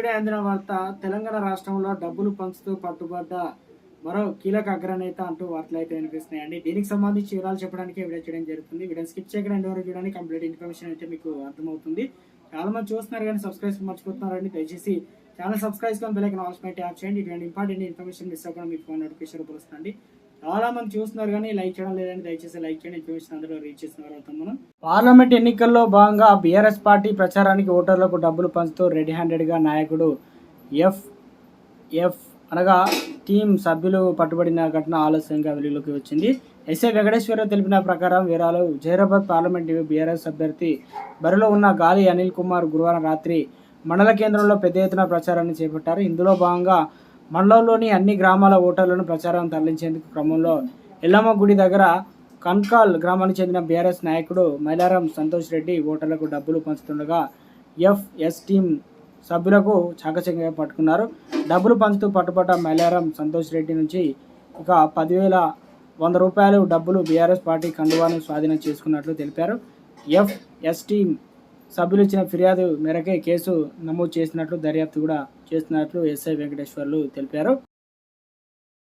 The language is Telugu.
ఇప్పుడే అందిన వార్త తెలంగాణ రాష్ట్రంలో డబ్బులు పంచుతూ పట్టుబడ్డ మరో కీలక అగ్రనేత అంటూ వార్తలు అయితే వినిపిస్తున్నాయండి. దీనికి సంబంధించి వివరాలు చెప్పడానికి వీడియో చేయడం జరుగుతుంది. వీడియో స్కిప్ చేయకుండా ఎండ్ వరకు చూడడానికి కంప్లీట్ ఇన్ఫర్మేషన్ అయితే మీకు అర్థమవుతుంది. చాలా మంది చూస్తున్నారు కానీ సబ్స్క్రైబ్ మర్చిపోతున్నారండి. దయచేసి ఛానల్ సబ్స్క్రైబ్ చేసుకొని బెల్ ఐకాన్ ఆల్స్ ట్యాప్ చేయండి. ఇటువంటి ఇంపార్టెంట్ ఇన్ఫర్మేషన్ మిస్ అవ్వకుండా మీకు ఫోన్ నోటిఫికేషన్ వస్తుంది చాలా మంది చూస్తున్నారు కానీ లైక్ చేయడం లేదని దయచేసి లైక్ చేయండి. ఇన్ఫర్మేషన్ అందరూ రీచ్ చేసిన తర్వాత మనం. పార్లమెంట్ ఎన్నికల్లో భాగంగా బీఆర్ఎస్ పార్టీ ప్రచారానికి ఓటర్లకు డబ్బులు పంచుతూ రెడీ హ్యాండెడ్గా నాయకుడు ఎఫ్ ఎఫ్ అనగా టీం సభ్యులు పట్టుబడిన ఘటన ఆలస్యంగా వెలుగులోకి వచ్చింది. ఎస్ఏ వెంకటేశ్వరరావు తెలిపిన ప్రకారం వీరాలు జైరాబాద్ పార్లమెంట్ బీఆర్ఎస్ అభ్యర్థి బరిలో ఉన్న గాలి అనిల్ కుమార్ గురువారం రాత్రి మండల కేంద్రంలో పెద్ద ఎత్తున ప్రచారాన్ని చేపట్టారు. ఇందులో భాగంగా మండలంలోని అన్ని గ్రామాల ఓటర్లను ప్రచారం తరలించేందుకు క్రమంలో ఎల్లమ్మ గుడి దగ్గర కన్కాల్ గ్రామానికి చెందిన బీఆర్ఎస్ నాయకుడు మైలారం సంతోష్ రెడ్డి ఓటర్లకు డబ్బులు పంచుతుండగా ఎఫ్ఎస్ టీం సభ్యులకు చాకచక్యంగా పట్టుకున్నారు. డబ్బులు పంచుతూ పట్టుబట్ట మైలారం సంతోష్ రెడ్డి నుంచి ఇక పదివేల వంద రూపాయలు డబ్బులు బీఆర్ఎస్ పార్టీ కండువాను స్వాధీనం చేసుకున్నట్లు తెలిపారు. ఎఫ్ఎస్ టీం సభ్యులు ఇచ్చిన ఫిర్యాదు మేరకే కేసు నమోదు చేసినట్లు దర్యాప్తు కూడా చేస్తున్నట్లు ఎస్ఐ వెంకటేశ్వర్లు తెలిపారు.